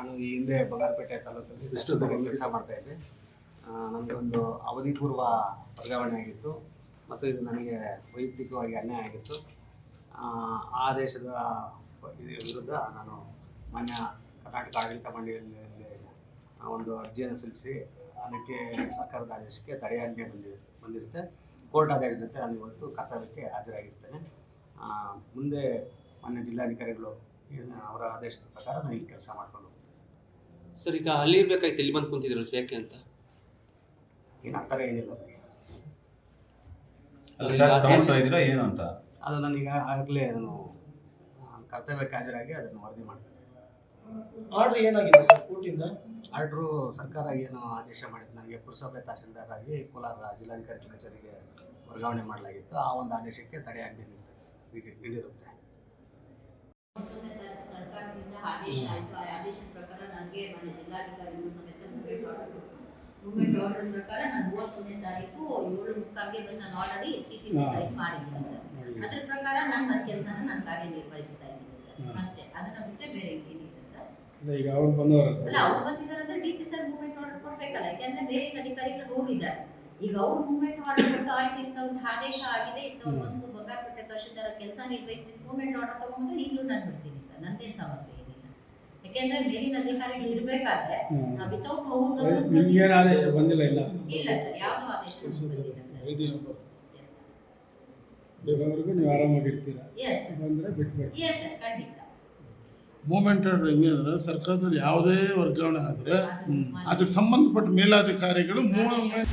ನಾನು ಈ ಹಿಂದೆ ಬಂಗಾರಪೇಟೆ ತಾಲೂಕಲ್ಲಿ ತಹಸೀಲ್ದಾರ್ ಕೆಲಸ ಮಾಡ್ತಾ ಇದ್ದೆ. ನನಗೆ ಒಂದು ಅವಧಿ ಪೂರ್ವ ವರ್ಗಾವಣೆ ಆಗಿತ್ತು. ಮತ್ತು ಇದು ನನಗೆ ವೈಯಕ್ತಿಕವಾಗಿ ಅನ್ಯಾಯ ಆಗಿತ್ತು. ಆ, ದೇಶದ ವಿರುದ್ಧ ನಾನು ಮಾನ್ಯ ಕರ್ನಾಟಕ ಆಡಳಿತ ಮಂಡಳಿಯಲ್ಲಿ ಒಂದು ಅರ್ಜಿಯನ್ನು ಸಲ್ಲಿಸಿ ಅದಕ್ಕೆ ಸರ್ಕಾರದ ಆದೇಶಕ್ಕೆ ತಡೆಯಾಜ್ಞೆ ಬಂದಿ ಬಂದಿರುತ್ತೆ. ಕೋರ್ಟ್ ಆದೇಶದಂತೆ ನಾನು ಇವತ್ತು ಕರ್ತವ್ಯಕ್ಕೆ ಹಾಜರಾಗಿರ್ತೇನೆ. ಮುಂದೆ ಮಾನ್ಯ ಜಿಲ್ಲಾಧಿಕಾರಿಗಳು ಅವರ ಆದೇಶದ ಪ್ರಕಾರ ನಾನು ಇಲ್ಲಿ ಕೆಲಸ ಮಾಡಿಕೊಂಡು. ಸರ್ ಈಗ ಅಲ್ಲಿ ಇರ್ಬೇಕಾಯ್ತು ಇಲ್ಲಿ ಬಂದು ಕುಂತಿದ್ರಲ್ಲ ಸರ್ ಯಾಕೆ ಅಂತ? ಏನು ಆ ಥರ ಏನಿಲ್ಲ. ಅಲ್ಲ ಸರ್ ಏನು ಅಂತ? ಅದು ನನಗೆ ಆಗಲೇ ನಾನು ಕರ್ತವ್ಯಕ್ಕೆ ಹಾಜರಾಗಿ ಅದನ್ನು ವರದಿ ಮಾಡಿದೆ ಆರ್ಡ್ರ್ ಏನಾಗಿದೆ ಸರ್ ಕೋರ್ಟಿಂದ? ಆರ್ಡ್ರು ಸರ್ಕಾರ ಏನು ಆದೇಶ ಮಾಡಿದ್ದು ನನಗೆ ಪುರಸಭೆ ತಹಸೀಲ್ದಾರ್ ಆಗಿ ಕೋಲಾರ ಜಿಲ್ಲಾಧಿಕಾರಿ ಕಚೇರಿಗೆ ವರ್ಗಾವಣೆ ಮಾಡಲಾಗಿತ್ತು. ಆ ಒಂದು ಆದೇಶಕ್ಕೆ ತಡೆಯಾಜ್ಞೆ ನೀಡಿ- ಆದೇಶ ಆಯಿತು. ಆ ಆದೇಶದ ಪ್ರಕಾರ ನನಗೆ ಮನೆ ಜಿಲ್ಲಾಧಿಕಾರಿಗಳು ಸಮೇತ ಮೂವ್ಮೆಂಟ್ ಆರ್ಡರ್ ಮೂವ್ಮೆಂಟ್ ಆರ್ಡರ್ ಪ್ರಕಾರ ನಾನು ಮೂವತ್ತೊಂದನೇ ತಾರೀಕು ಏಳು ಮುಕ್ಕಾಗೆ ಬಂದು ನಾನು already C T C sign ಮಾಡಿದ್ದೀನಿ ಸರ್. ಅದ್ರ ಪ್ರಕಾರ ನಾನು ನನ್ನ ಕೆಲಸನ ನಾನು ಕಾರ್ಯನಿರ್ವಹಿಸ್ತಾ ಇದ್ದೀನಿ ಸರ್. ಅಷ್ಟೇ. ಅದನ್ನ ಬಿಟ್ಟರೆ ಬೇರೆ ಏನಿಲ್ಲ ಸರ್. ಈಗ ಅವ್ರು ಬಂದವರು ಅಲ್ಲ ಅವ್ರು ಬಂದಿದ್ದಾರೆ ಅಂದ್ರೆ D C sir movement order ಕೊಡ್ಬೇಕಲ್ಲ. ಯಾಕೆಂದ್ರೆ ಬೇರೆ ಅಧಿಕಾರಿಗಳು ಹೋಗಿದ್ದಾರೆ. ಈಗ ಅವ್ರು ಮೂವ್ಮೆಂಟ್ ಆರ್ಡರ್ ಕೊಟ್ಟು ಆಯ್ತು ಇಂಥ ಒಂದು ಆದೇಶ ಆಗಿದೆ ಇಂಥ ಒಂದು ಬಂಗಾರಪೇಟೆ ತಹಶೀಲ್ದಾರ ಕೆಲಸ ನಿರ್ವಹಿಸಿ ಮೂವ್ಮೆಂಟ್ ಆರ್ಡರ್ ತಗೊಂಡ್ರೆ ಈಗಲೂ ನಾನು ಬಿಡ್ತೀನಿ ಸರ್. ನಂದೇನು ಸಮಸ್ಯೆ ಯಾಕೆಂದ್ರೆ ಮೇಲಿನ ಅಧಿಕಾರಿಗಳು ಇರಬೇಕಾದ್ರೆ ವಿತೌಟ್ ನಿಮಗೆ ಆದೇಶ ಬಂದಿಲ್ಲ ಇಲ್ಲ? ಇಲ್ಲ ಸರ್ ಯಾವ್ದು ಆದೇಶ ಬಂದಿಲ್ಲ ಸರ್. ಎಸ್ ಬೇರೆಯವ್ರಿಗೂ ನೀವು ಆರಾಮಾಗಿರ್ತೀರಾ? ಎಸ್ ಬಂದರೆ ಬಿಟ್ಬಿಡಿ. ಎಸ್ ಸರ್ ಖಂಡಿತ. ಮೂಮೆಂಟ್ ಹೆಂಗೆ ಅಂದ್ರೆ ಸರ್ಕಾರದಲ್ಲಿ ಯಾವುದೇ ವರ್ಗಾವಣೆ ಆದರೆ ಅದಕ್ಕೆ ಸಂಬಂಧಪಟ್ಟ ಮೇಲಾಧಿಕಾರಿಗಳು ಮೂವ್ಮೆಂಟ್